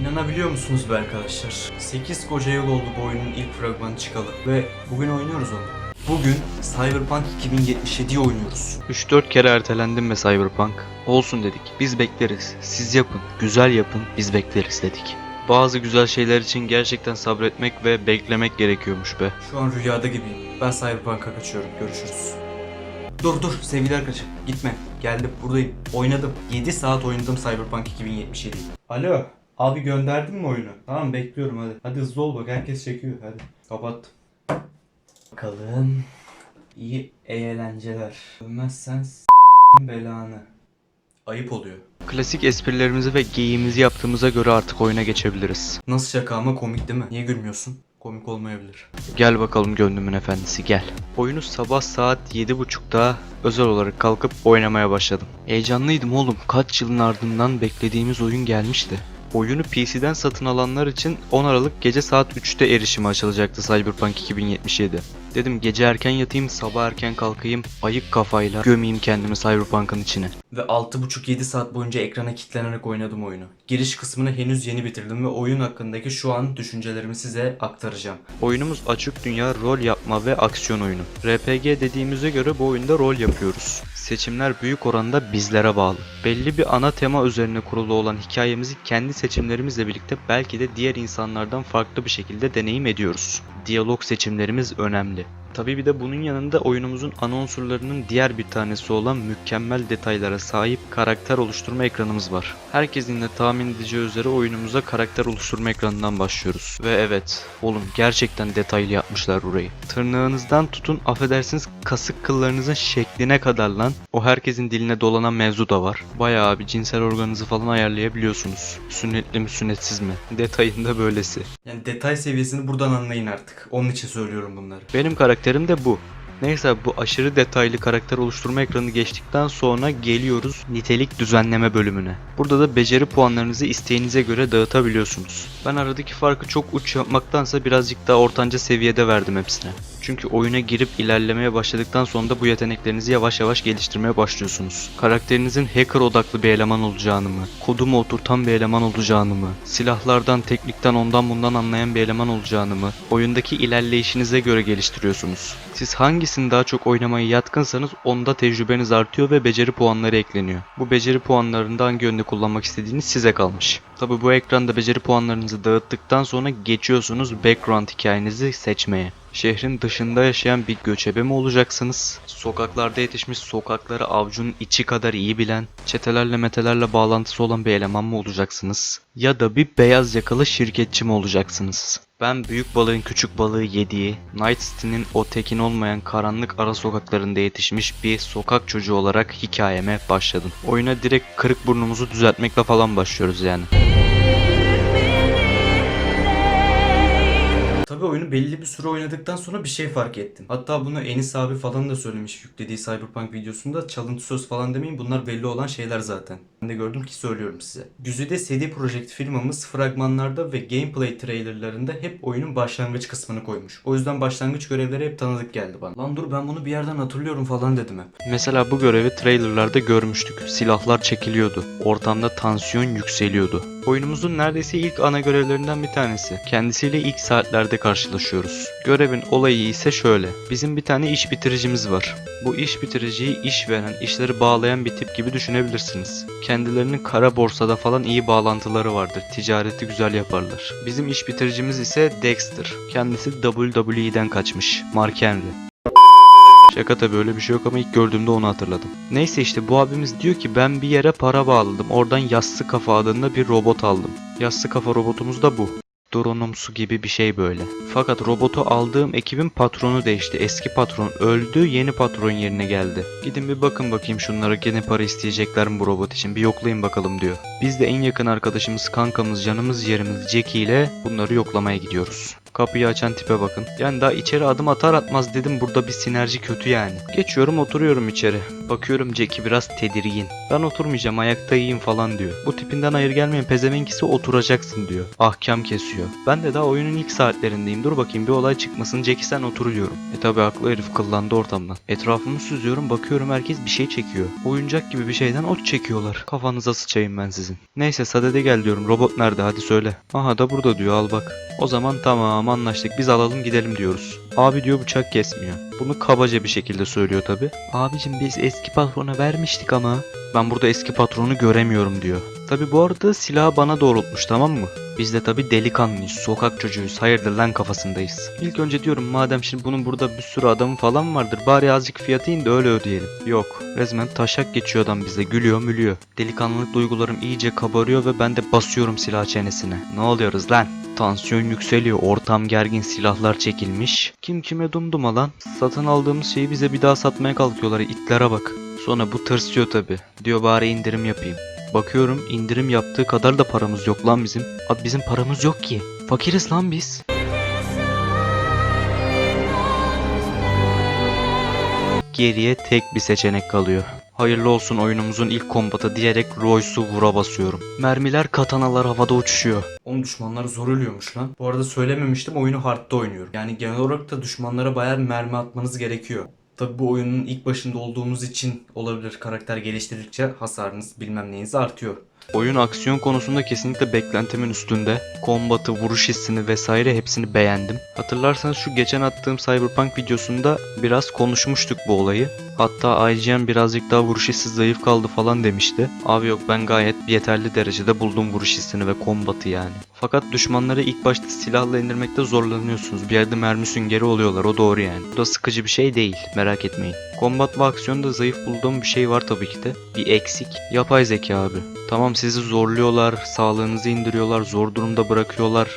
İnanabiliyor musunuz be arkadaşlar? 8 koca yıl oldu bu oyunun ilk fragmanı çıkalı. Ve bugün oynuyoruz onu. Bugün Cyberpunk 2077'yi oynuyoruz. 3-4 kere ertelendim be Cyberpunk. Olsun dedik. Biz bekleriz. Siz yapın. Güzel yapın. Biz bekleriz dedik. Bazı güzel şeyler için gerçekten sabretmek ve beklemek gerekiyormuş be. Şu an rüyada gibiyim. Ben Cyberpunk'a kaçıyorum. Görüşürüz. Dur dur sevgili arkadaşım. Gitme. Geldim buradayım. Oynadım. 7 saat oynadım Cyberpunk 2077'yi. Alo. Abi gönderdin mi oyunu? Tamam bekliyorum hadi. Hadi hızlı ol bak herkes çekiyor hadi. Kapat. Bakalım. İyi eğlenceler. Ölmezsen s- belanı. Ayıp oluyor. Klasik esprilerimizi ve geyiğimizi yaptığımıza göre artık oyuna geçebiliriz. Nasıl şaka ama komik değil mi? Niye gülmüyorsun? Komik olmayabilir. Gel bakalım gönlümün efendisi gel. Oyunu sabah saat 7.30'da özel olarak kalkıp oynamaya başladım. Heyecanlıydım oğlum. Kaç yılın ardından beklediğimiz oyun gelmişti. Oyunu PC'den satın alanlar için 10 Aralık gece saat 3'te erişime açılacaktı Cyberpunk 2077. Dedim gece erken yatayım, sabah erken kalkayım, ayık kafayla gömeyim kendimi Cyberpunk'ın içine. Ve 6,5-7 saat boyunca ekrana kilitlenerek oynadım oyunu. Giriş kısmını henüz yeni bitirdim ve oyun hakkındaki şu an düşüncelerimi size aktaracağım. Oyunumuz açık dünya rol yapma ve aksiyon oyunu. RPG dediğimize göre bu oyunda rol yapıyoruz. Seçimler büyük oranda bizlere bağlı. Belli bir ana tema üzerine kurulu olan hikayemizi kendi seçimlerimizle birlikte belki de diğer insanlardan farklı bir şekilde deneyim ediyoruz. Diyalog seçimlerimiz önemli. Tabii bir de bunun yanında oyunumuzun ana unsurlarının diğer bir tanesi olan mükemmel detaylara sahip karakter oluşturma ekranımız var. Herkesin de tahmin edeceği üzere oyunumuza karakter oluşturma ekranından başlıyoruz. Ve evet, oğlum gerçekten detaylı yapmışlar burayı. Tırnağınızdan tutun affedersiniz kasık kıllarınızın şekline kadar lan. O herkesin diline dolanan mevzu da var. Bayağı bir cinsel organınızı falan ayarlayabiliyorsunuz. Sünnetli mi sünnetsiz mi? Detayında böylesi. Yani detay seviyesini buradan anlayın artık. Onun için söylüyorum bunları. Benim karakterim de bu. Neyse bu aşırı detaylı karakter oluşturma ekranı geçtikten sonra geliyoruz nitelik düzenleme bölümüne. Burada da beceri puanlarınızı isteğinize göre dağıtabiliyorsunuz. Ben aradaki farkı çok uç yapmaktansa birazcık daha ortanca seviyede verdim hepsine. Çünkü oyuna girip ilerlemeye başladıktan sonra da bu yeteneklerinizi yavaş yavaş geliştirmeye başlıyorsunuz. Karakterinizin hacker odaklı bir eleman olacağını mı, kodumu oturtan bir eleman olacağını mı, silahlardan, teknikten ondan bundan anlayan bir eleman olacağını mı, oyundaki ilerleyişinize göre geliştiriyorsunuz. Siz hangisini daha çok oynamaya yatkınsanız onda tecrübeniz artıyor ve beceri puanları ekleniyor. Bu beceri puanlarını da hangi yönde kullanmak istediğiniz size kalmış. Tabi bu ekranda beceri puanlarınızı dağıttıktan sonra geçiyorsunuz background hikayenizi seçmeye. Şehrin dışında yaşayan bir göçebe mi olacaksınız? Sokaklarda yetişmiş sokakları avcunun içi kadar iyi bilen, çetelerle metelerle bağlantısı olan bir eleman mı olacaksınız? Ya da bir beyaz yakalı şirketçi mi olacaksınız? Ben büyük balığın küçük balığı yediği, Night City'nin o tekin olmayan karanlık ara sokaklarında yetişmiş bir sokak çocuğu olarak hikayeme başladım. Oyuna direkt kırık burnumuzu düzeltmekle falan başlıyoruz yani. Tabii oyunu belli bir süre oynadıktan sonra bir şey fark ettim. Hatta bunu Enis abi falan da söylemiş yüklediği Cyberpunk videosunda. Çalıntı söz falan demeyin bunlar belli olan şeyler zaten. Ben de gördüm ki söylüyorum size. Güzide CD Projekt firmamız fragmanlarda ve gameplay trailerlarında hep oyunun başlangıç kısmını koymuş. O yüzden başlangıç görevleri hep tanıdık geldi bana. Lan dur ben bunu bir yerden hatırlıyorum falan dedim hep. Mesela bu görevi trailerlarda görmüştük. Silahlar çekiliyordu. Ortamda tansiyon yükseliyordu. Oyunumuzun neredeyse ilk ana görevlerinden bir tanesi. Kendisiyle ilk saatlerde karşılaşıyoruz. Görevin olayı ise şöyle. Bizim bir tane iş bitiricimiz var. Bu iş bitiriciyi iş veren, işleri bağlayan bir tip gibi düşünebilirsiniz. Kendilerinin kara borsada falan iyi bağlantıları vardır. Ticareti güzel yaparlar. Bizim iş bitiricimiz ise Dexter. Kendisi WWE'den kaçmış. Mark Henry. Şaka tabii öyle bir şey yok ama ilk gördüğümde onu hatırladım. Neyse işte bu abimiz diyor ki ben bir yere para bağladım. Oradan yassı kafa adında bir robot aldım. Yassı kafa robotumuz da bu. Dronomsu gibi bir şey böyle. Fakat robotu aldığım ekibin patronu değişti. Eski patron öldü, yeni patron yerine geldi. Gidin bir bakın bakayım şunlara gene para isteyecekler mi bu robot için bir yoklayın bakalım diyor. Biz de en yakın arkadaşımız, kankamız, canımız yerimiz Jackie ile bunları yoklamaya gidiyoruz. Kapıyı açan tipe bakın. Yani daha içeri adım atar atmaz dedim burada bir sinerji kötü yani. Geçiyorum oturuyorum içeri. Bakıyorum Jackie biraz tedirgin. Ben oturmayacağım ayakta yiyeyim falan diyor. Bu tipinden hayır gelmeyen pezevenkisi oturacaksın diyor. Ahkam kesiyor. Ben de daha oyunun ilk saatlerindeyim. Dur bakayım bir olay çıkmasın Jackie sen otur diyorum. E tabi haklı herif kıllandı ortamdan. Etrafımı süzüyorum bakıyorum herkes bir şey çekiyor. Oyuncak gibi bir şeyden ot çekiyorlar. Kafanıza sıçayım ben sizin. Neyse sadede gel diyorum. Robot nerede hadi söyle. Aha da burada diyor al bak. O zaman tamam anlaştık biz alalım gidelim diyoruz. Abi diyor bıçak kesmiyor. Bunu kabaca bir şekilde söylüyor tabi. Abicim biz eski patrona vermiştik ama. Ben burada eski patronu göremiyorum diyor. Tabi bu arada silahı bana doğrultmuş tamam mı? Biz de tabi delikanlıyız, sokak çocuğuyuz, hayırdır lan kafasındayız. İlk önce diyorum madem şimdi bunun burada bir sürü adamı falan vardır bari azıcık fiyatı in de öyle ödeyelim. Yok, resmen taşak geçiyor adam bize, gülüyor mülüyor. Delikanlılık duygularım iyice kabarıyor ve ben de basıyorum silah çenesine. Ne oluyoruz lan? Tansiyon yükseliyor, ortam gergin, silahlar çekilmiş. Kim kime dumduma lan? Satın aldığımız şeyi bize bir daha satmaya kalkıyorlar, itlere bak. Sonra bu tırsıyor tabi. Diyor bari indirim yapayım. Bakıyorum indirim yaptığı kadar da paramız yok lan bizim. Abi bizim paramız yok ki. Fakiriz lan biz. Geriye tek bir seçenek kalıyor. Hayırlı olsun oyunumuzun ilk kombatı diyerek Royce'u vura basıyorum. Mermiler katanalar havada uçuşuyor. Oğlum düşmanlar zor ölüyormuş lan. Bu arada söylememiştim oyunu hard'da oynuyorum. Yani genel olarak da düşmanlara bayağı mermi atmanız gerekiyor. Tabi bu oyunun ilk başında olduğumuz için olabilir. Karakter geliştirdikçe hasarınız bilmem neyiniz artıyor. Oyun aksiyon konusunda kesinlikle beklentimin üstünde. Kombatı, vuruş hissini vesaire hepsini beğendim. Hatırlarsanız şu geçen attığım Cyberpunk videosunda biraz konuşmuştuk bu olayı. Hatta IGN birazcık daha vuruş hissi zayıf kaldı falan demişti. Abi yok ben gayet yeterli derecede buldum vuruş hissini ve kombatı yani. Fakat düşmanları ilk başta silahla indirmekte zorlanıyorsunuz. Bir yerde mermi süngeri oluyorlar o doğru yani. Bu da sıkıcı bir şey değil merak etmeyin. Kombat ve aksiyonda zayıf bulduğum bir şey var tabii ki de. Bir eksik. Yapay zeka abi. Tamam sizi zorluyorlar, sağlığınızı indiriyorlar, zor durumda bırakıyorlar.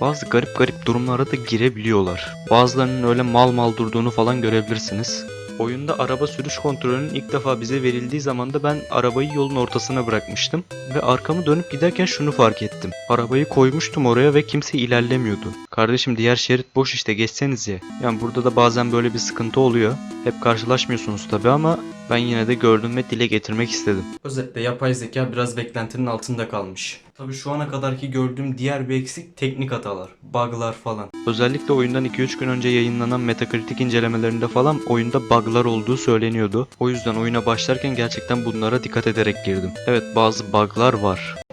Bazı garip garip durumlara da girebiliyorlar. Bazılarının öyle mal mal durduğunu falan görebilirsiniz. Oyunda araba sürüş kontrolünün ilk defa bize verildiği zaman da ben arabayı yolun ortasına bırakmıştım ve arkamı dönüp giderken şunu fark ettim. Arabayı koymuştum oraya ve kimse ilerlemiyordu. Kardeşim diğer şerit boş işte geçseniz ya. Yani burada da bazen böyle bir sıkıntı oluyor. Hep karşılaşmıyorsunuz tabi ama ben yine de gördüm ve dile getirmek istedim. Özetle yapay zeka biraz beklentinin altında kalmış. Tabi şu ana kadarki gördüğüm diğer bir eksik teknik hatalar, bug'lar falan. Özellikle oyundan 2-3 gün önce yayınlanan Metacritic incelemelerinde falan oyunda bug'lar olduğu söyleniyordu. O yüzden oyuna başlarken gerçekten bunlara dikkat ederek girdim. Evet bazı bug'lar var.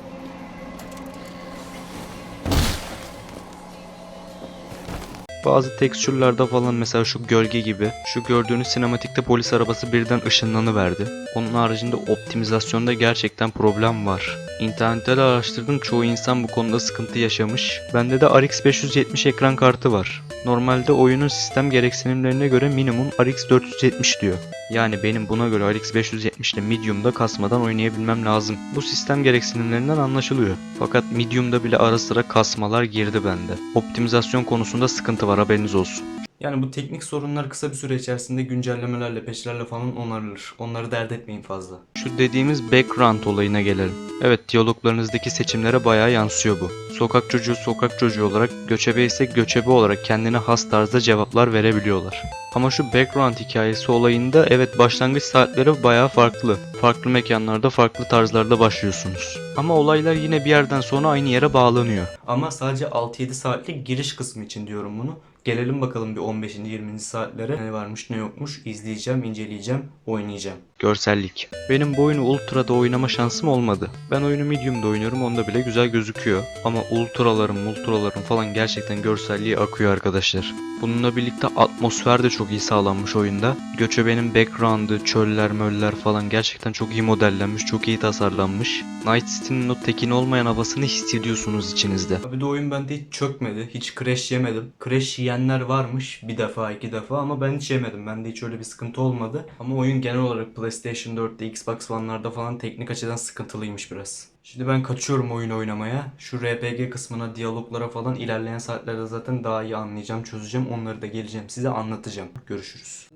Bazı tekstürlerde falan mesela şu gölge gibi. Şu gördüğünüz sinematikte polis arabası birden ışınlanıverdi. Onun haricinde optimizasyonda gerçekten problem var. İnternette de araştırdım çoğu insan bu konuda sıkıntı yaşamış. Bende de RX 570 ekran kartı var. Normalde oyunun sistem gereksinimlerine göre minimum RX 470 diyor. Yani benim buna göre RX 570 ile Medium'da kasmadan oynayabilmem lazım. Bu sistem gereksinimlerinden anlaşılıyor. Fakat Medium'da bile ara sıra kasmalar girdi bende. Optimizasyon konusunda sıkıntı var haberiniz olsun. Yani bu teknik sorunlar kısa bir süre içerisinde güncellemelerle, peşlerle falan onarılır. Onları dert etmeyin fazla. Şu dediğimiz background olayına gelelim. Evet diyaloglarınızdaki seçimlere bayağı yansıyor bu. Sokak çocuğu sokak çocuğu olarak, göçebe ise göçebe olarak kendine has tarzda cevaplar verebiliyorlar. Ama şu background hikayesi olayında evet başlangıç saatleri bayağı farklı. Farklı mekanlarda farklı tarzlarda başlıyorsunuz. Ama olaylar yine bir yerden sonra aynı yere bağlanıyor. Ama sadece 6-7 saatlik giriş kısmı için diyorum bunu. Gelelim bakalım bir 15. 20. saatlere ne varmış ne yokmuş izleyeceğim, inceleyeceğim, oynayacağım. Görsellik. Benim bu oyunu Ultra'da oynama şansım olmadı. Ben oyunu Medium'da oynuyorum onda bile güzel gözüküyor. Ama Ultra'ların, Ultra'ların falan gerçekten görselliği akıyor arkadaşlar. Bununla birlikte atmosfer de çok iyi sağlanmış oyunda. Göçebenin background'ı, çöller möller falan gerçekten çok iyi modellenmiş, çok iyi tasarlanmış. Night City'nin o tekin olmayan havasını hissediyorsunuz içinizde. Bir de oyun bende hiç çökmedi. Hiç crash yemedim. Crash yiyenler varmış bir defa iki defa ama ben hiç yemedim. Bende hiç öyle bir sıkıntı olmadı. Ama oyun genel olarak PlayStation 4'te, Xbox One'larda falan teknik açıdan sıkıntılıymış biraz. Şimdi ben kaçıyorum oyun oynamaya. Şu RPG kısmına, diyaloglara falan ilerleyen saatlerde zaten daha iyi anlayacağım, çözeceğim. Onları da geleceğim size anlatacağım. Görüşürüz.